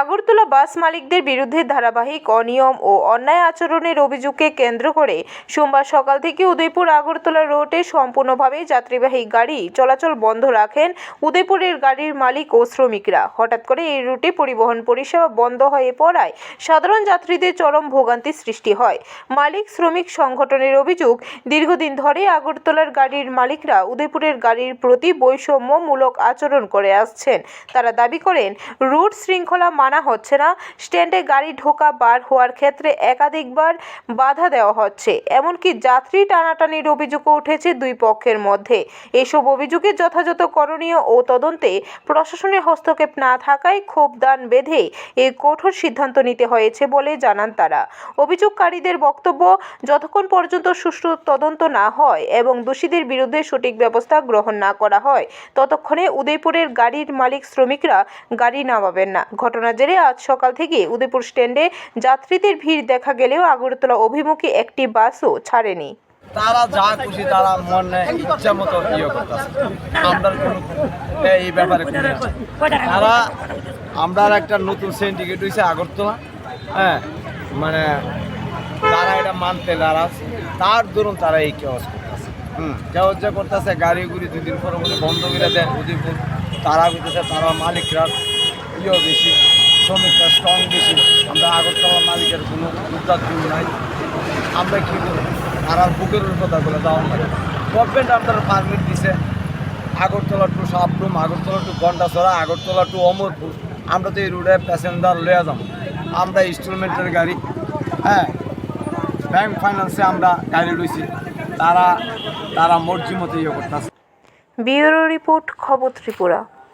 আগরতলা বাস মালিকদের বিরুদ্ধে ধারাবাহিক অনিয়ম ও অন্যায় আচরণের অভিযোগকে কেন্দ্র করে সোমবার সকাল থেকে উদয়পুর আগরতলা রোডে সম্পূর্ণভাবে যাত্রীবাহী গাড়ি চলাচল বন্ধ রাখেন উদয়পুরের গাড়ির মালিক ও শ্রমিকরা। হঠাৎ করে এই রুটে পরিবহন পরিষেবা বন্ধ হয়ে পড়ায় সাধারণ যাত্রীদের চরম ভোগান্তি সৃষ্টি হয়। মালিক, শ্রমিক সংগঠনের অভিযোগ, দীর্ঘদিন ধরে আগরতলার গাড়ির মালিকরা উদয়পুরের গাড়ির প্রতি বৈষম্যমূলক আচরণ করে আসছেন। তারা দাবি করেন রুট শৃঙ্খলা মানা হচ্ছে না। স্ট্যান্ডে গাড়ি ঢোকা বার হওয়ার ক্ষেত্রে একাধিকবার বাধা দেওয়া হচ্ছে। এমনকি যাত্রী টানাটানির অভিযোগও উঠেছে দুই পক্ষের মধ্যে। এসব অভিযোগে যথাযথ করণীয় ও তদন্তে প্রশাসনের হস্তক্ষেপ না থাকায় ক্ষোভ দান বেঁধে এই কঠোর সিদ্ধান্ত নিতে হয়েছে বলে জানান তারা। অভিযোগকারীদের বক্তব্য, যতক্ষণ পর্যন্ত সুষ্ঠু তদন্ত না হয় এবং দোষীদের বিরুদ্ধে সঠিক ব্যবস্থা গ্রহণ না করা হয়, ততক্ষণে উদয়পুরের গাড়ির মালিক শ্রমিকরা গাড়ি নামাবেন না। ঘটনার জেরে আজ সকাল থেকে উদয়পুর স্ট্যান্ডে যাত্রীদের ভিড় দেখা গেলেও আগরতলা অভিমুখী একটি বাসও ছাড়েনি। তারা যা খুশি তারা মনে ইচ্ছা মতো ইয়ে করতেছে। এই ব্যাপারে ইয়ে। তারা, আমরা একটা নতুন সিন্ডিকেট হয়েছে আগরতলা হ্যাঁ মানে তারা এটা মানতে নারাজ। তার দরুন তারা এই করতেছে। হুম কেওয়াজ যা করতেছে, গাড়ি গুড়ি দুদিন পরে বন্ধ করে দেয় উদয়পুর। তারা বুঝতেছে তারা মালিকরা ইয়েও বেশি। শ্রমিকরা স্ট্রং বেশি। আমরা আগরতলা মালিকের কোনো উদ্ধার নাই। আমরা কি করব? আর আর বুকের কথাগুলো দেওয়া লাগে গভর্নমেন্ট আপনার পারমিট দিছে। Agartala to Sabroom, Agartala to Gandacherra, Agartala to Amarpur. আমরা তো এই রোডে প্যাসেঞ্জার লয়ে যাব। আমরা ইনস্টলমেন্টের গাড়ি। হ্যাঁ ব্যাংক ফাইন্যান্সে আমরা গাড়ি রয়েছি তারা তারা মর্জি মতো ইয়ে করতেছে। ব্যুরো রিপোর্ট, খবর ত্রিপুরা।